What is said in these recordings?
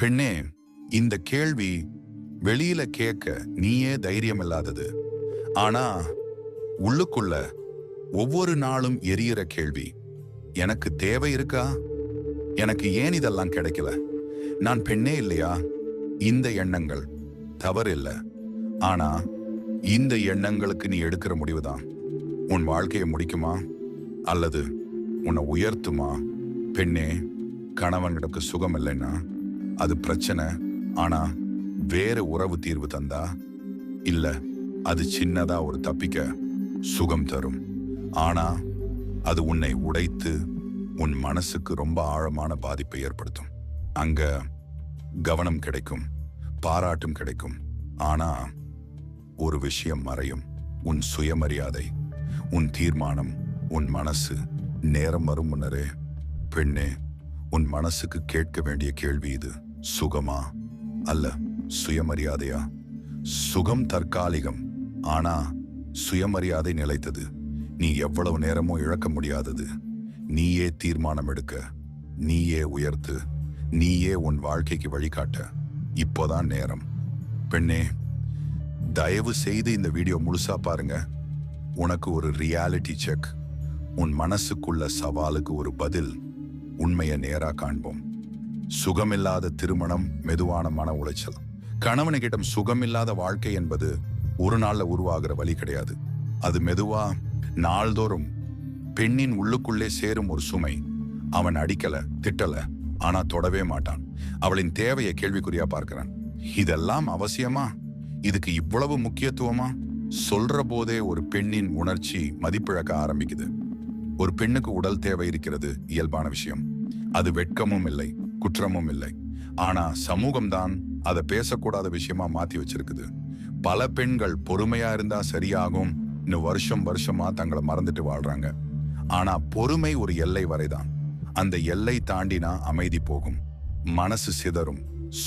பெண்ணே இந்த கேள்வி வெளியில கேட்க நீயே தைரியம் இல்லாதது ஆனா உள்ளுக்குள்ள ஒவ்வொரு நாளும் எரியிற கேள்வி எனக்கு தேவை இருக்கா? எனக்கு ஏன் இதெல்லாம் கிடைக்கல? நான் பெண்ணே இல்லையா? இந்த எண்ணங்கள் தவறு இல்லை ஆனா இந்த எண்ணங்களுக்கு நீ எடுக்கிற முடிவுதான். உன் வாழ்க்கையை முடிக்குமா? அல்லது உன்னை உயர்த்துமா? பெண்ணே கணவன்களுக்கு சுகம் இல்லைன்னா அது பிரச்சனை. ஆனா வேற உறவு தீர்வு தந்தா இல்ல அது சின்னதா ஒரு தப்பிக்க சுகம் தரும். ஆனா அது உன்னை உடைத்து உன் மனசுக்கு ரொம்ப ஆழமான பாதிப்பை ஏற்படுத்தும். அங்க கவனம் கிடைக்கும் பாராட்டும் கிடைக்கும். ஆனா ஒரு விஷயம் மறையும். உன் சுயமரியாதை உன் தீர்மானம் உன் மனசு. நேரம் வரும் முன்னரே பெண்ணே உன் மனசுக்கு கேட்க வேண்டிய கேள்வி இது. சுகமா? அல்ல சுயமரியாதையா? சுகம் தற்காலிகம். ஆனா சுயமரியாதை நிலைத்தது. நீ எவ்வளவு நேரமோ இழக்க முடியாதது. நீயே தீர்மானம் எடுக்க நீயே உயர்த்து. நீயே உன் வாழ்க்கைக்கு வழிகாட்ட. இப்போதான் நேரம். பெண்ணே தயவு செய்து இந்த வீடியோ முழுசா பாருங்க. உனக்கு ஒரு ரியாலிட்டி செக் உன் மனசுக்குள்ள சவாலுக்கு ஒரு பதில் உண்மையை நேரா காண்போம். சுகமில்லாத திருமணம் மெதுவான மன உளைச்சல். கணவனுக்கிடம் சுகமில்லாத வாழ்க்கை என்பது ஒரு நாள்ல உருவாகிற வழி கிடையாது. அது மெதுவா நாள்தோறும் பெண்ணின் உள்ளுக்குள்ளே சேரும் ஒரு சுமை. அவன் அடிக்கல திட்டல ஆனா தொடவே மாட்டான். அவளின் தேவையை கேள்விக்குறியா பார்க்கிறான். இதெல்லாம் அவசியமா? இதுக்கு இவ்வளவு முக்கியத்துவமா? சொல்ற போதே ஒரு பெண்ணின் உணர்ச்சி மதிப்பிழக்க ஆரம்பிக்குது. ஒரு பெண்ணுக்கு உடல் தேவை இருக்கிறது இயல்பான விஷயம். அது வெட்கமும் இல்லை. குற்றமும் இல்லை. ஆனா சமூகம்தான் அதை பேசக்கூடாத விஷயமா மாத்தி வச்சிருக்குது. பல பெண்கள் பொறுமையா இருந்தா சரியாகும். இன்னும் வருஷம் வருஷமா தங்களை மறந்துட்டு வாழ்றாங்க. ஆனா பொறுமை ஒரு எல்லை வரைதான். அந்த எல்லை தாண்டினா அமைதி போகும். மனசு சிதறும்.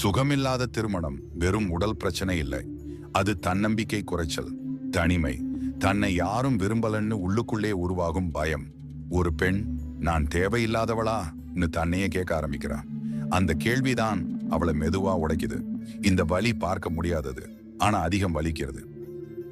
சுகமில்லாத திருமணம் வெறும் உடல் பிரச்சனை இல்லை. அது தன்னம்பிக்கை குறைச்சல் தனிமை. தன்னை யாரும் விரும்பலன்னு உள்ளுக்குள்ளே உருவாகும் பயம். ஒரு பெண் நான் தேவையில்லாதவளான்னு தன்னையே கேட்க ஆரம்பிக்கிறான் அந்த கேள்விதான் அவளை மெதுவா உடைக்குது. இந்த வலி பார்க்க முடியாதது. ஆனா அதிகம் வலிக்கிறது.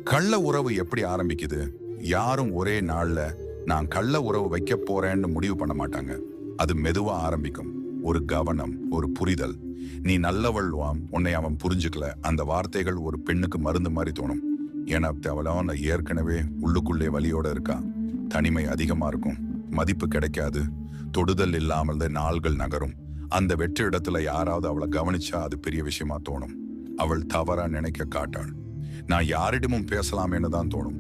கள்ள உறவு எப்படி ஆரம்பிக்குது? யாரும் ஒரே நாள்ல நான் கள்ள உறவு வைக்க போறேன்னு முடிவு பண்ண மாட்டாங்க. அது மெதுவா ஆரம்பிக்கும். ஒரு கவனம் ஒரு புரிதல். நீ நல்லவள்வாம் உன்னை அவன் புரிஞ்சுக்கல. அந்த வார்த்தைகள் ஒரு பெண்ணுக்கு மருந்து மாதிரி தோணும். ஏன்னா அவளவன் ஏற்கனவே உள்ளுக்குள்ளே வலியோட இருக்கா. தனிமை அதிகமா இருக்கும். மதிப்பு கிடைக்காது. தொடுதல் இல்லாமல் தான் நாள்கள் நகரும். அந்த வெற்று இடத்துல யாராவது அவளை கவனிச்சா அது பெரிய விஷயமா தோணும். அவள் தவறா நினைக்க காட்டாள். நான் யாரிடமும் பேசலாமேன்னு தான் தோணும்.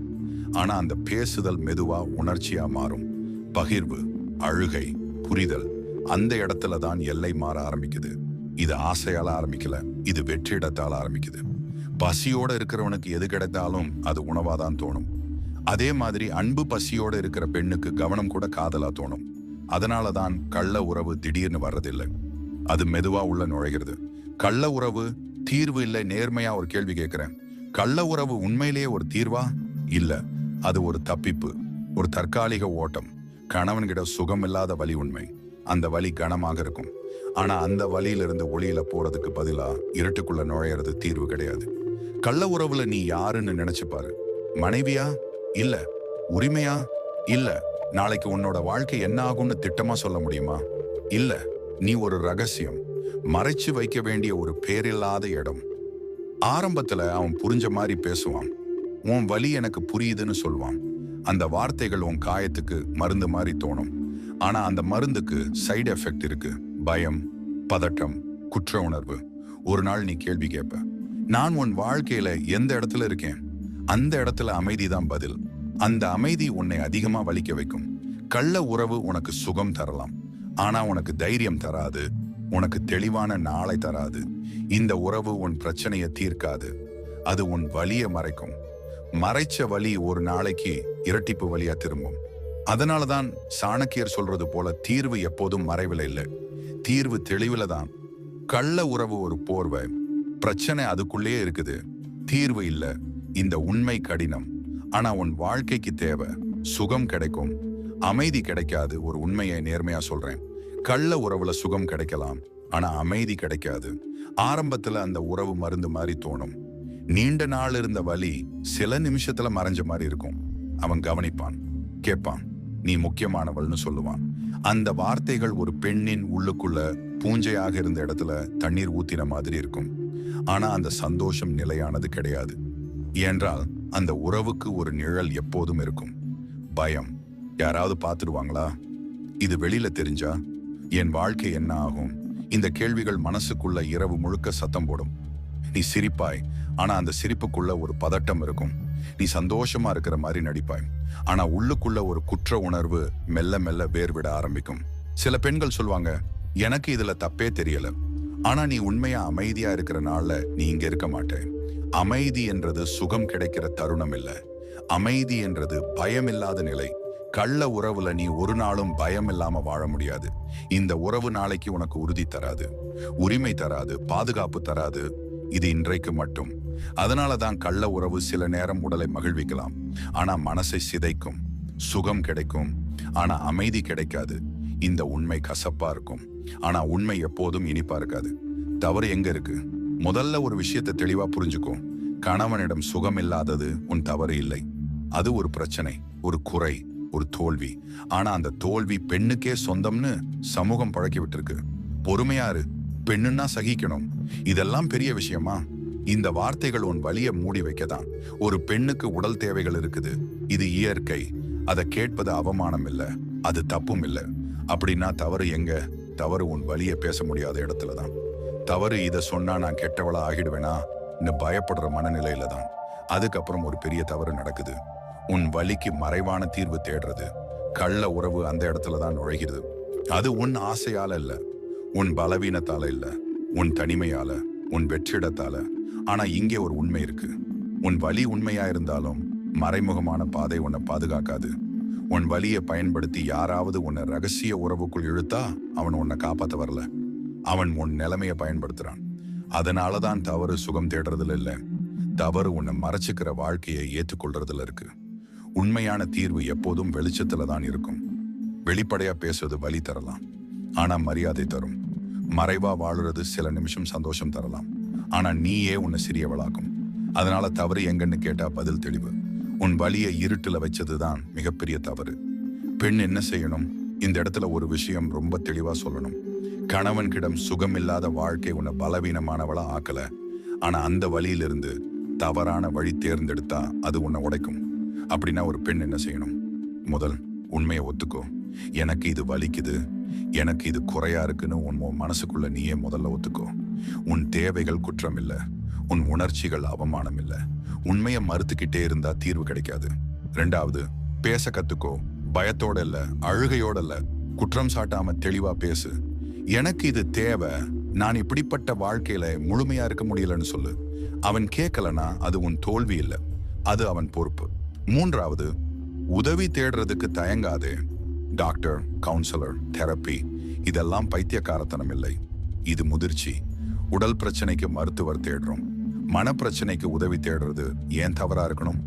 ஆனா அந்த பேசுதல் மெதுவா உணர்ச்சியா மாறும். பகிர்வு அழுகை புரிதல் அந்த இடத்துல தான் எல்லை மாற ஆரம்பிக்குது. இது ஆசையால ஆரம்பிக்கல இது வெற்றிடத்தால ஆரம்பிக்குது. பசியோட இருக்கிறவனுக்கு எது கிடைத்தாலும் அது உணவாதான் தோணும். அதே மாதிரி அன்பு பசியோட இருக்கிற பெண்ணுக்கு கவனம் கூட காதலா தோணும். அதனால தான் கள்ள உறவு திடீர்னு வர்றதில்லை. அது மெதுவா உள்ள நுழைகிறது. கள்ள உறவு தீர்வு இல்லை நேர்மையா ஒரு கேள்வி கேட்கிறேன். கள்ள உறவு உண்மையிலேயே ஒரு தீர்வா? இல்ல. அது ஒரு தப்பிப்பு ஒரு தற்காலிக ஓட்டம். கணவன்கிட்ட சுகம் இல்லாத வலி உண்மை. அந்த வலி கனமாக இருக்கும். ஆனா அந்த வழியிலிருந்து ஒளியில போறதுக்கு பதிலா இருட்டுக்குள்ள நுழையிறது தீர்வு கிடையாது. கள்ள உறவுல நீ யாருன்னு நினைச்சு பாரு. மனைவியா? இல்ல. உரிமையா? இல்லை. நாளைக்கு உன்னோட வாழ்க்கை என்ன ஆகும்னு திட்டமா சொல்ல முடியுமா? இல்ல நீ ஒரு ரகசியம். மறைச்சு வைக்க வேண்டிய ஒரு பேரில்லாத இடம். ஆரம்பத்துல அவன் புரிஞ்ச மாதிரி பேசுவான். உன் வலி எனக்கு புரியுதுன்னு சொல்லுவான் அந்த வார்த்தைகள் உன் காயத்துக்கு மருந்து மாதிரி தோணும். ஆனா அந்த மருந்துக்கு சைடு எஃபெக்ட் இருக்கு. பயம் பதட்டம் குற்ற உணர்வு. ஒரு நாள் நீ கேள்வி கேட்ப நான் உன் வாழ்க்கையில எந்த இடத்துல இருக்கேன்? அந்த இடத்துல அமைதி தான் பதில். அந்த அமைதி உன்னை அதிகமாக வலிக்க வைக்கும். கள்ள உறவு உனக்கு சுகம் தரலாம். ஆனா உனக்கு தைரியம் தராது. உனக்கு தெளிவான நாளை தராது. இந்த உறவு உன் பிரச்சனையை தீர்க்காது. அது உன் வலியை மறைக்கும். மறைச்ச வலி ஒரு நாளைக்கு இரட்டிப்பு வழியா திரும்பும். அதனால தான் சாணக்கியர் சொல்றது போல தீர்வு எப்போதும் மறைவில் இல்லை. தீர்வு தெளிவில் தான். கள்ள உறவு ஒரு போர்வை. பிரச்சனை அதுக்குள்ளேயே இருக்குது. தீர்வு இல்லை. இந்த உண்மை கடினம். ஆனா உன் வாழ்க்கைக்கு தேவை சுகம் கிடைக்கும். அமைதி கிடைக்காது ஒரு உண்மையை நேர்மையா சொல்றேன். கள்ள உறவுல சுகம் கிடைக்கலாம் ஆனா அமைதி கிடைக்காது. ஆரம்பத்துல அந்த உறவு மருந்து மாதிரி தோணும். நீண்ட நாள் இருந்த வலி சில நிமிஷத்துல மறைஞ்ச மாதிரி இருக்கும். அவன் கவனிப்பான் கேட்பான் நீ முக்கியமானவள்னு சொல்லுவான். அந்த வார்த்தைகள் ஒரு பெண்ணின் உள்ளுக்குள்ள பூஞ்சையாக இருந்த இடத்துல தண்ணீர் ஊத்தின மாதிரி இருக்கும். ஆனா அந்த சந்தோஷம் நிலையானது கிடையாது. ஏன்றால் அந்த உறவுக்கு ஒரு நிழல் எப்போதும் இருக்கும். பயம் யாராவது பார்த்துடுவாங்களா? இது வெளியில தெரிஞ்சா? என் வாழ்க்கை என்ன ஆகும்? இந்த கேள்விகள் மனசுக்குள்ள இரவு முழுக்க சத்தம் போடும். நீ சிரிப்பாய் ஆனா அந்த சிரிப்புக்குள்ள ஒரு பதட்டம் இருக்கும். நீ சந்தோஷமா இருக்கிற மாதிரி நடிப்பாய். ஆனா உள்ளுக்குள்ள ஒரு குற்ற உணர்வு மெல்ல மெல்ல வேர்விட ஆரம்பிக்கும். சில பெண்கள் சொல்லுவாங்க எனக்கு இதுல தப்பே தெரியல. ஆனா நீ உண்மையா அமைதியா இருக்கிற நாள்ல நீ இங்க இருக்க மாட்டேன். அமைதி என்றது சுகம் கிடைக்கிற தருணம் இல்ல. அமைதி என்றது பயமில்லாத நிலை. கள்ள உறவுல நீ ஒரு நாளும் பயம் இல்லாம வாழ முடியாது. இந்த உறவு நாளைக்கு உனக்கு உறுதி தராது. உரிமை தராது. பாதுகாப்பு தராது. இது இன்றைக்கு மட்டும். அதனால தான் கள்ள உறவு சில நேரம் உடலை மகிழ்விக்கலாம். ஆனா மனசை சிதைக்கும். சுகம் கிடைக்கும். ஆனா அமைதி கிடைக்காது. இந்த உண்மை கசப்பா இருக்கும். ஆனா உண்மை எப்போதும் இனிப்பா இருக்காது. தவறு எங்க இருக்கு? முதல்ல ஒரு விஷயத்தை தெளிவா புரிஞ்சுக்கோ. கணவனிடம் சுகம் இல்லாதது உன் தவறு இல்லை. அது ஒரு பிரச்சனை ஒரு குறை ஒரு தோல்வி. ஆனா அந்த தோல்வி பெண்ணுக்கே சொந்தம்னு சமூகம் பழக்கி விட்டுருக்கு பொறுமையாரு பெண்ணுன்னா சகிக்கணும். இதெல்லாம் பெரிய விஷயமா? இந்த வார்த்தைகள் உன் வழியை மூடி வைக்கதான். ஒரு பெண்ணுக்கு உடல் தேவைகள் இருக்குது. இது இயற்கை. அதை கேட்பது அவமானம் இல்லை. அது தப்பும் இல்லை. அப்படின்னா தவறு எங்க? தவறு உன் வழியை பேச முடியாத இடத்துல தான் தவறு இதை சொன்னா நான் கெட்டவளா ஆகிடுவேனா? பயப்படுற மனநிலையில தான். அதுக்கப்புறம் ஒரு பெரிய தவறு நடக்குது. உன் வலிக்கு மறைவான தீர்வு தேடுறது. கள்ள உறவு அந்த இடத்துல தான் நுழைகிறது. அது உன் ஆசையால இல்ல. உன் பலவீனத்தால இல்ல. உன் தனிமையால. உன் வெற்றிடத்தால. ஆனா இங்கே ஒரு உண்மை இருக்கு. உன் வலி உண்மையா இருந்தாலும் மறைமுகமான பாதை உன்னை பாதுகாக்காது. உன் வலியை பயன்படுத்தி யாராவது உன்னை ரகசிய உறவுக்குள் இழுத்தா அவன் உன்னை காப்பாற்ற வரல. அவன் உன் நிலைமையை பயன்படுத்துறான். அதனாலதான் தவறு சுகம் தேடுறதுல இல்லை. தவறு உன்னை மறைச்சிக்கிற வாழ்க்கையை ஏற்றுக்கொள்றதுல இருக்கு. உண்மையான தீர்வு எப்போதும் வெளிச்சத்துல தான் இருக்கும். வெளிப்படையா பேசுவது வழி தரலாம். ஆனா மரியாதை தரும். மறைவா வாழுறது சில நிமிஷம் சந்தோஷம் தரலாம். ஆனா நீயே உன்னை சிறியவளாக்கும். அதனால தவறு எங்கன்னு கேட்டா பதில் தெளிவு. உன் வழியை இருட்டுல வச்சதுதான் மிகப்பெரிய தவறு. பெண் என்ன செய்யணும்? இந்த இடத்துல ஒரு விஷயம் ரொம்ப தெளிவா சொல்லணும். கணவன்கிடம் சுகம் இல்லாத வாழ்க்கை உன்னை பலவீனமானவளா ஆக்கல. ஆனா அந்த வழியிலிருந்து தவறான வழி தேர்ந்தெடுத்தா அது உன்னை உடைக்கும். அப்படின்னா ஒரு பெண் என்ன செய்யணும்? முதல் உண்மையை ஒத்துக்கோ. எனக்கு இது வலிக்குது. எனக்கு இது குறையா இருக்குன்னு உன் உன் மனசுக்குள்ள நீயே முதல்ல ஒத்துக்கோ. உன் தேவைகள் குற்றம் இல்லை உன் உணர்ச்சிகள் அவமானம் இல்லை உண்மையை மறுத்துக்கிட்டே இருந்தா தீர்வு கிடைக்காது. ரெண்டாவது பேச கத்துக்கோ. பயத்தோட இல்ல அழுகையோட இல்ல. குற்றம் சாட்டாம தெளிவா பேசு. எனக்கு இது தேவை. நான் இப்படிப்பட்ட வாழ்க்கையில முழுமையா இருக்க முடியலன்னு சொல்லு. அவன் கேட்கலனா அது உன் தோல்வி இல்லை. அது அவன் பொறுப்பு. மூன்றாவது உதவி தேடுறதுக்கு தயங்காதே. டாக்டர் கவுன்சிலர் தெரப்பி இதெல்லாம் பைத்தியக்காரத்தனம் இல்லை. இது முதிர்ச்சி. உடல் பிரச்சனைக்கு மருத்துவர் தேடுறோம். மனப்பிரச்சனைக்கு உதவி தேடுறது ஏன் தவறா இருக்கணும்?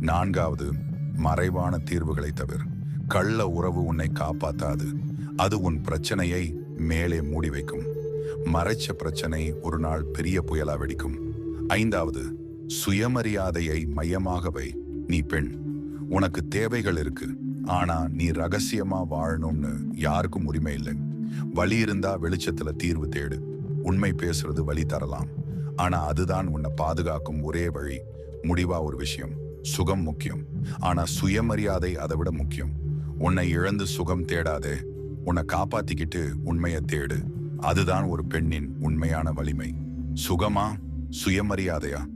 நான்காவது மறைவான தீர்வுகளை தவிர. கள்ள உறவு உன்னை காப்பாத்தாது. அது உன் பிரச்சனையை மேலே மூடி வைக்கும். மறைச்ச பிரச்சனை ஒரு நாள் பெரிய புயலா வெடிக்கும். ஐந்தாவது சுயமரியாதையை மையமாக வை நீ பெண் உனக்கு தேவைகள் இருக்கு. ஆனா நீ ரகசியமா வாழணும்னு யாருக்கும் உரிமை இல்லை. வழி இருந்தா வெளிச்சத்துல தீர்வு தேடு. உண்மை பேசுறது வழி தரலாம். ஆனா அதுதான் உன்னை பாதுகாக்கும் ஒரே வழி. முடிவா ஒரு விஷயம். சுகம் முக்கியம். ஆனா சுயமரியாதை அதை விட முக்கியம். உன்னை இழந்து சுகம் தேடாதே. உன்னை காப்பாத்திக்கிட்டு உண்மையை தேடு. அதுதான் ஒரு பெண்ணின் உண்மையான வலிமை. சுகமா? சுயமரியாதையா?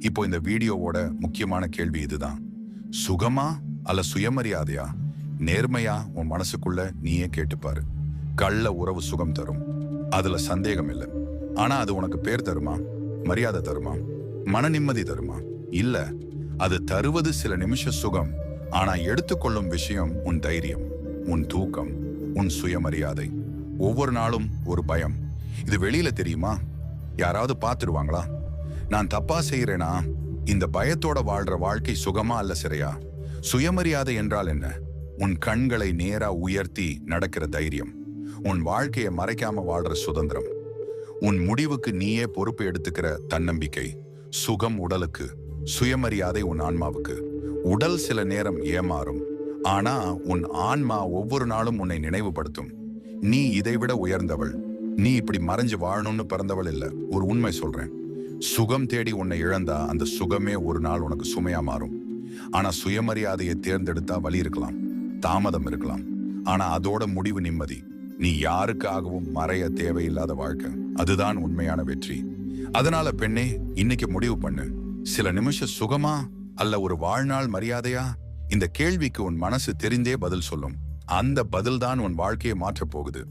இப்போ இந்த வீடியோவோட முக்கியமான கேள்வி இதுதான். சுகமா அல்ல சுயமரியாதையா? நேர்மையா உன் மனசுக்குள்ள நீயே கேட்டுப்பாரு. கள்ள உறவு சுகம் தரும். அதுல சந்தேகம் இல்லை. ஆனா அது உனக்கு பேர் தருமா? மரியாதை தருமா? மன நிம்மதி தருமா? இல்ல. அது தருவது சில நிமிஷ சுகம். ஆனா எடுத்துக்கொள்ளும் விஷயம் உன் தைரியம் உன் தூக்கம். உன் சுயமரியாதை. ஒவ்வொரு நாளும் ஒரு பயம். இது வெளியில தெரியுமா? யாராவது பார்த்துடுவாங்களா நான் தப்பா செய்யறேனா இந்த பயத்தோட வாழ்ற வாழ்க்கை சுகமா அல்ல சிறையா? சுயமரியாதை என்றால் என்ன? உன் கண்களை நேரா உயர்த்தி நடக்கிற தைரியம். உன் வாழ்க்கையை மறைக்காம வாழ்ற சுதந்திரம். உன் முடிவுக்கு நீயே பொறுப்பு எடுத்துக்கிற தன்னம்பிக்கை. சுகம் உடலுக்கு. சுயமரியாதை உன் ஆன்மாவுக்கு. உடல் சில நேரம் ஏமாறும். ஆனா உன் ஆன்மா ஒவ்வொரு நாளும் உன்னை நினைவுபடுத்தும். நீ இதைவிட உயர்ந்தவள். நீ இப்படி மறைஞ்சு வாழணும்னு பிறந்தவள் இல்ல. ஒரு உண்மை சொல்றேன். சுகம் தேடி உன்னை இழந்தா அந்த சுகமே ஒரு நாள் உனக்கு சுமையா மாறும். ஆனா சுயமரியாதையை தேர்ந்தெடுத்தா வழி இருக்கலாம். தாமதம் இருக்கலாம். ஆனா அதோட முடிவு நிம்மதி. நீ யாருக்காகவும் மறைய தேவையில்லாத வாழ்க்கை. அதுதான் உண்மையான வெற்றி. அதனால பெண்ணே இன்னைக்கு முடிவு பண்ணு. சில நிமிஷம் சுகமா அல்ல ஒரு வாழ்நாள் மரியாதையா? இந்த கேள்விக்கு உன் மனசு தெரிந்தே பதில் சொல்லும். அந்த பதில்தான் உன் வாழ்க்கையை மாற்றப் போகுது.